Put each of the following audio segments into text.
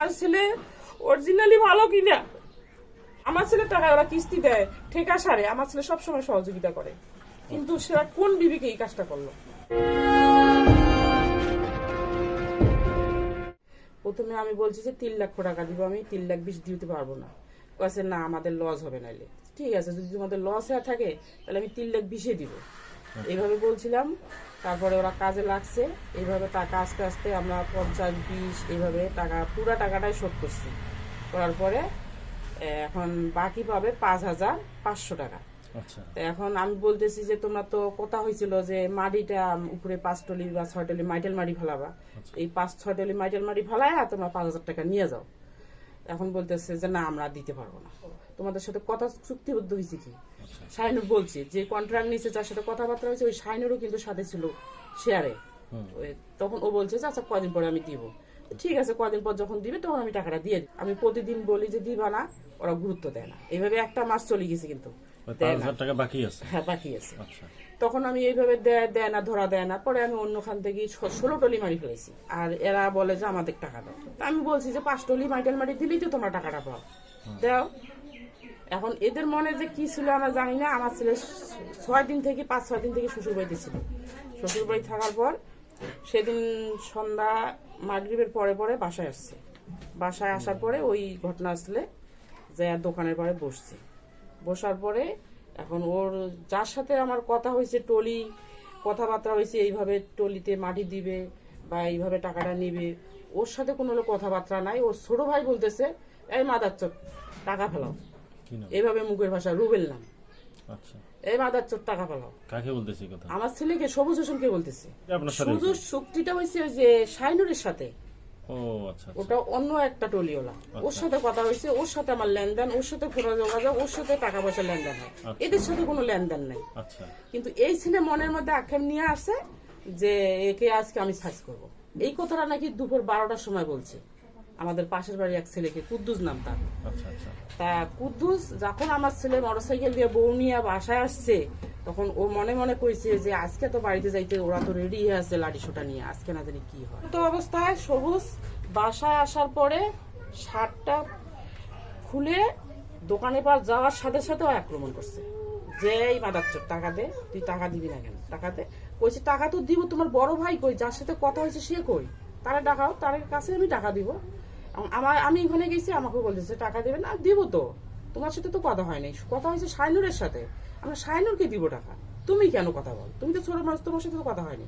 আমার ছেলে অরিজিনালি ভালো কিনা? আমার ছেলে টাকা ওরা কিস্তি দেয়, ঠেকা সারে। আমার ছেলে সবসময় সহযোগিতা করে। কিন্তু সেটা কোন বিবিকে এই কাজটা করল? প্রথমে আমি বলছি যে তিন লক্ষ টাকা দিব, আমি তিন লাখ বিশ দিতে পারব না। কাছে না, আমাদের লস হবে নাইলে। ঠিক আছে, যদি তোমাদের লস হয়ে থাকে, তাহলে আমি তিন লাখ বিশে দিব। এইভাবে বলছিলাম তারপরে ওরা কাজে লাগছে। এইভাবে টাকা আস্তে আস্তে আমরা পঞ্চাশ বিশ এইভাবে টাকা পুরো টাকাটাই শোধ করছি। করার পরে এখন বাকি পাবে পাঁচ হাজার পাঁচশো টাকা। আচ্ছা। তো এখন আমি বলতেছি যে তোমরা তো কথা হয়েছিল যে মাটিটা উপরে পাঁচ টলি বা ছয় টলি মাইটেল মাটি ফেলাবা। এই পাঁচ ছয় টলি মাইটেল মাটি ফেলায় তোমরা পাঁচ হাজার টাকা নিয়ে যাও। এখন বলতেছে যে না আমরা দিতে পারব না। তোমাদের সাথে কথা চুক্তিবদ্ধ হয়েছে কি? শাহিনুর বলছে যে কন্ট্রাক্ট নিচে যার সাথে কথাবার্তা হয়েছে ওই শাহিনুরও কিন্তু সাথে ছিল শেয়ারে তখন ও বলছে যে আচ্ছা কদিন পরে আমি দিব। ঠিক আছে কদিন পর যখন দিবে তখন আমি টাকাটা দিয়ে আমি প্রতিদিন বলি যে দিবা না ওরা গুরুত্ব দেয় না। এইভাবে একটা মাস চলে গেছে কিন্তু। টাকা বাকি আছে। হ্যাঁ বাকি আছে। আচ্ছা। তখন আমি এইভাবে দেয় না ধরা দেয় না। পরে আমি অন্যখান থেকে ষোলো টলি মারি ফেলেছি আর এরা বলে যে আমাদের টাকা দাও। আমি বলছি যে পাঁচ টলি মাইটেল মাটি দিলেই তো তোমরা টাকাটা পাও। দাও। এখন এদের মনে যে কি ছিল আমরা জানি না। আমার ছেলে ছয় দিন থেকে পাঁচ ছয় দিন থেকে শ্বশুর বাড়িতে ছিল। শ্বশুর বাড়ি থাকার পর সেদিন সন্ধ্যা মাগরিবের পরে পরে বাসায় আসছে। বাসায় আসার পরে ওই ঘটনা আসলে যে আর দোকানের পরে বসছে। বসার পরে এখন ওর যার সাথে আমার কথা হয়েছে টলি কথাবার্তা হয়েছে এইভাবে টলিতে মাটি দিবে বা এইভাবে টাকাটা নিবে ওর সাথে কোনো কথাবার্তা নাই। ওর ছোট ভাই বলতেছে এই মাদার চোখ টাকা ফেলাও। এইভাবে মুখের ভাষা রুবেল নাম। আচ্ছা। এই মাদার চোখ টাকা ফেলাও। কাকে বলতেছি কথা? আমার ছেলেকে সবুজ হোসেনকে বলতেছে। শুধু চুক্তিটা হয়েছে? যে শাইনুরের সাথে। ওটা অন্য একটা টলিওলা ওর সাথে কথা হয়েছে ওর সাথে আমার লেনদেন ওর সাথে ফোন যোগাযোগ ওর সাথে টাকা পয়সা লেনদেন হয়। আচ্ছা। এদের সাথে কোনো লেনদেন নাই। আচ্ছা। কিন্তু এই ছেলে মনের মধ্যে আক্ষেপ নিয়ে আসে যে একে আজকে আমি সার্চ করব। এই কথাটা নাকি দুপুর বারোটার সময় বলছে। আমাদের পাশের বাড়ি এক ছেলেকে কুদ্দুস নাম তার। আচ্ছা আচ্ছা। তা কুদ্দুস যখন আমার ছেলে মোটরসাইকেল দিয়ে বউ নিয়ে বাসায় আসছে তখন ও মনে মনে কইছে যে, আজকে তো বাড়িতে যাইতে ওরা তো রেডি হয়ে আছে লাঠি সোটা নিয়ে। আজকে না জানি কি হয়। তো অবস্থায় সবুজ বাসায় আসার পরে শার্টটা খুলে দোকানে পার যাওয়ার সাথে সাথে ও আক্রমণ করছে। যে, এই মাদাচ্চর টাকা দে, তুই টাকা দিবি না কেন? টাকা দে। কইছে, টাকা তো দিব, তোমার বড় ভাই কই? যার সাথে কথা হয়েছে সে কই? তারা টাকাও তার কাছে আমি টাকা দিব। আমার, আমি ওখানে গেছি, আমাকে বলতেছে, টাকা দেবে না, দিব তো। তোমার সাথে তো কথা হয়নি। কথা হয়েছে শাইনুরের সাথে। আমরা শাইনুরকে দিব টাকা। তুমি কেন কথা বল? তুমি তো ছোট মানুষ তোমার সাথে তো কথা হয়নি।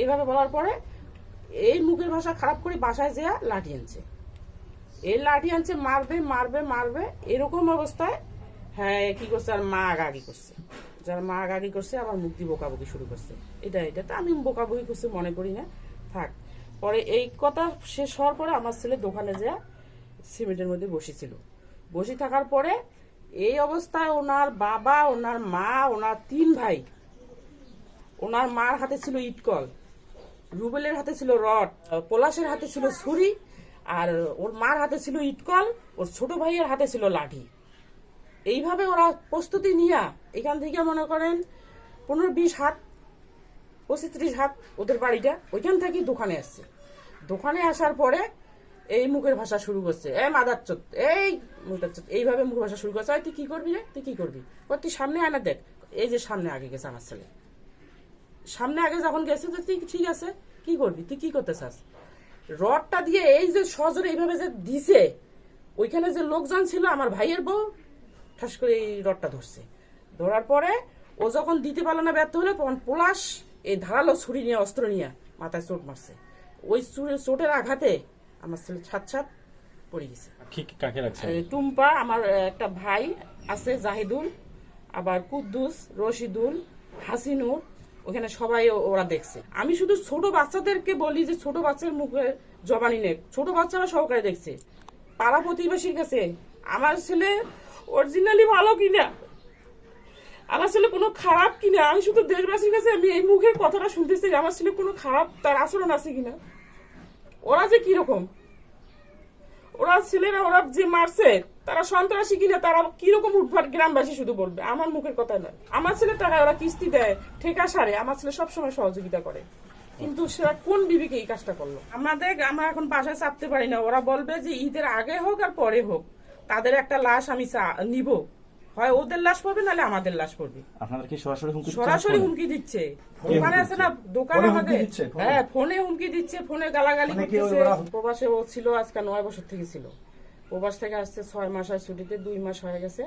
এইভাবে বলার পরে এই মুখের ভাষা খারাপ করে বাসায় যেয়া লাঠি আনছে। এই লাঠি আনছে মারবে মারবে মারবে এরকম অবস্থায় হ্যাঁ কি করছে? আর মা আগাগি করছে। যারা মা আগাগি করছে আবার মুখ দিয়ে বকাবকি শুরু করছে। এটা এটা তো আমি বকাবকি করছে মনে করি না। থাক। পরে এই কথা শেষ হওয়ার পরে আমার ছেলে দোকানে যা সিমেন্টের মধ্যে বসেছিল। বসে থাকার পরে এই অবস্থায় ওনার বাবা ওনার মা ওনার তিন ভাই ওনার মার হাতে ছিল ইটকল রুবেলের হাতে ছিল রড পলাশের হাতে ছিল ছুরি আর ওর মার হাতে ছিল ইটকল ওর ছোট ভাইয়ের হাতে ছিল লাঠি। এইভাবে ওরা প্রস্তুতি নিয়া এখান থেকে মনে করেন পনেরো বিশ হাত পঁচিশ ত্রিশ হাত ওদের বাড়িটা ওইখান থেকেই দোকানে আসছে। দোকানে আসার পরে এই মুখের ভাষা শুরু করছে এ মাদার চোত এই মুখের চোত এইভাবে মুখের ভাষা শুরু করছে। তুই কি করবি রে? তুই কি করবি? কই, তুই সামনে আনা দেখ। এই যে সামনে আগে গেছে আমার ছেলে। সামনে আগে যখন গেছে তো তুই ঠিক আছে কি করবি? তুই কি করতে চাস রডটা দিয়ে এই যে সজরে এইভাবে যে দিছে ওইখানে যে লোকজন ছিল আমার ভাইয়ের বউ ঠাস করে এই রডটা ধরছে। ধরার পরে ও যখন দিতে পারল না ব্যর্থ হলে তখন পলাশ এই ধারালো ছুরি নিয়ে অস্ত্র নিয়ে মাথায় চোট মারছে। ওই চোটের আঘাতে আমার ছেলে ছাত ছাত পড়ে গেছে। কাকে টুম্পা আমার একটা ভাই আছে জাহিদুল আবার কুদ্দুস রশিদুল হাসিনুর ওখানে সবাই ওরা দেখছে। আমি শুধু ছোট বাচ্চাদেরকে বলি যে ছোট বাচ্চার মুখে জবানি নেক ছোট বাচ্চারা সহকারে দেখছে। পাড়া প্রতিবেশীর কাছে আমার ছেলে অরিজিনালি ভালো কিনা? আমার ছেলে কোনো খারাপ কিনা? আমি শুধু দেশবাসীর কাছে আমি এই মুখের কথাটা শুনতেছি যে আমার ছেলে কোনো খারাপ তার আচরণ আছে কিনা? ওরা যে কীরকম? ওরা ছেলেরা, ওরা যে মারছে, তারা সন্ত্রাসী কিনা, তারা কীরকম উঠভাট গ্রামবাসী শুধু বলবে? আমার মুখের কথা নয়। আমার ছেলে টাকা ওরা কিস্তি দেয়, ঠেকা সারে, আমার ছেলে সবসময় সহযোগিতা করে। কিন্তু সেটা কোন বিবিকে এই কাজটা করল? আমাদের, আমরা এখন বাসায় চাপতে পারি না। ওরা বলবে যে ঈদের আগে হোক আর পরে হোক, তাদের একটা লাশ আমি নিব। হয় ওদের লাশ পড়বে নাহলে আমাদের লাশ পড়বে। আপনাদের কি সরাসরি হুমকি দিচ্ছে? সরাসরি হুমকি দিচ্ছে। দোকানে আছে না দোকানে আমাদের হ্যাঁ ফোনে হুমকি দিচ্ছে ফোনে গালাগালি করতেছে। প্রবাসে ও ছিল আজকে নয় বছর থেকে ছিল। প্রবাস থেকে আসছে ছয় মাস হয় ছুটিতে দুই মাস হয়ে গেছে।